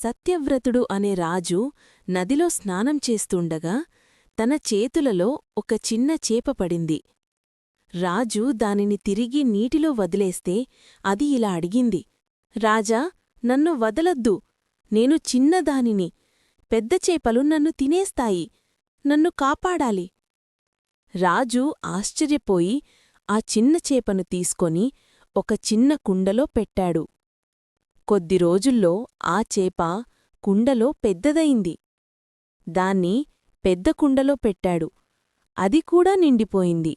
సత్యవ్రతుడు అనే రాజు నదిలో స్నానం చేస్తుండగా తన చేతులలో ఒక చిన్న చేప పడింది. రాజు దానిని తిరిగి నీటిలో వదిలేస్తే అది ఇలా అడిగింది. రాజా నన్ను వదలొద్దు. నేను చిన్నదానిని. పెద్ద చేపలు నన్ను తినేస్తాయి. నన్ను కాపాడాలి. రాజు ఆశ్చర్యపోయి ఆ చిన్న చేపను తీసుకొని ఒక చిన్న కుండలో పెట్టాడు. కొద్ది రోజుల్లో ఆ చేప కుండలో పెద్దదయింది. దాన్ని పెద్ద కుండలో పెట్టాడు. అది కూడా నిండిపోయింది.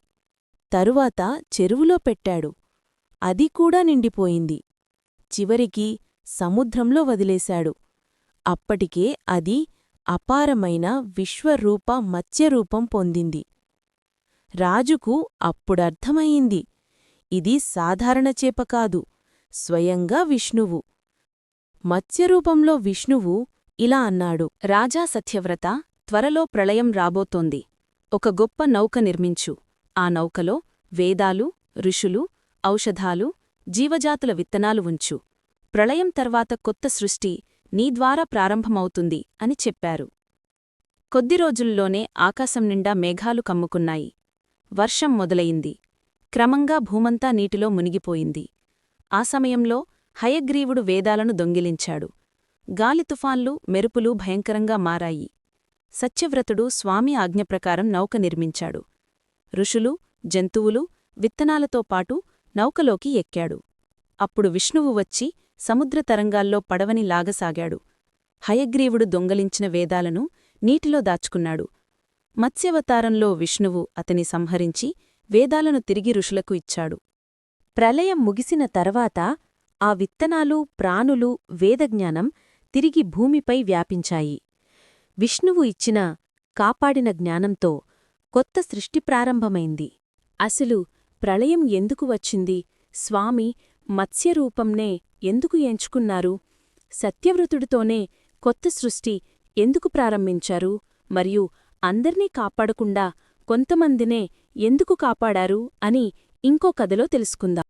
తరువాత చెరువులో పెట్టాడు. అది కూడా నిండిపోయింది. చివరికి సముద్రంలో వదిలేశాడు. అప్పటికే అది అపారమైన విశ్వరూప మత్స్యరూపం పొందింది. రాజుకు అప్పుడర్థమయింది ఇది సాధారణ చేప కాదు. స్వయంగా విష్ణువు. మత్స్యరూపంలో విష్ణువు ఇలా అన్నాడు. రాజా సత్యవ్రత త్వరలో ప్రళయం రాబోతోంది. ఒక గొప్ప నౌక నిర్మించు. ఆ నౌకలో వేదాలు ఋషులు ఔషధాలు జీవజాతుల విత్తనాలు ఉంచు. ప్రళయం తర్వాత కొత్త సృష్టి నీ ద్వారా ప్రారంభమవుతుంది అని చెప్పారు. కొద్ది రోజుల్లోనే ఆకాశం నిండా మేఘాలు కమ్ముకున్నాయి. వర్షం మొదలయింది క్రమంగా భూమంతా నీటిలో మునిగిపోయింది. ఆ సమయంలో హయగ్రీవుడు వేదాలను దొంగిలించాడు. గాలి తుఫాన్లు మెరుపులు భయంకరంగా మారాయి. సత్యవ్రతుడు స్వామి ఆజ్ఞప్రకారం నౌక నిర్మించాడు. ఋషులు జంతువులు విత్తనాలతో పాటు నౌకలోకి ఎక్కాడు. అప్పుడు విష్ణువు వచ్చి సముద్ర తరంగాల్లో పడవని లాగసాగాడు. హయగ్రీవుడు దొంగలించిన వేదాలను నీటిలో దాచుకున్నాడు. మత్స్యవతారంలో విష్ణువు అతని సంహరించి వేదాలను తిరిగి ఋషులకు ఇచ్చాడు. ప్రళయం ముగిసిన తర్వాత ఆ విత్తనాలు ప్రాణులు వేదజ్ఞానం తిరిగి భూమిపై వ్యాపించాయి. విష్ణువు ఇచ్చిన కాపాడిన జ్ఞానంతో కొత్త సృష్టి ప్రారంభమైంది. అసలు ప్రళయం ఎందుకు వచ్చింది? స్వామి మత్స్యరూపంనే ఎందుకు ఎంచుకున్నారు? సత్యవ్రతుడితోనే కొత్త సృష్టి ఎందుకు ప్రారంభించారు? మరియు అందర్నీ కాపాడకుండా కొంతమందినే ఎందుకు కాపాడారు? అని ఇంకో కథలో తెలుసుకుందాం.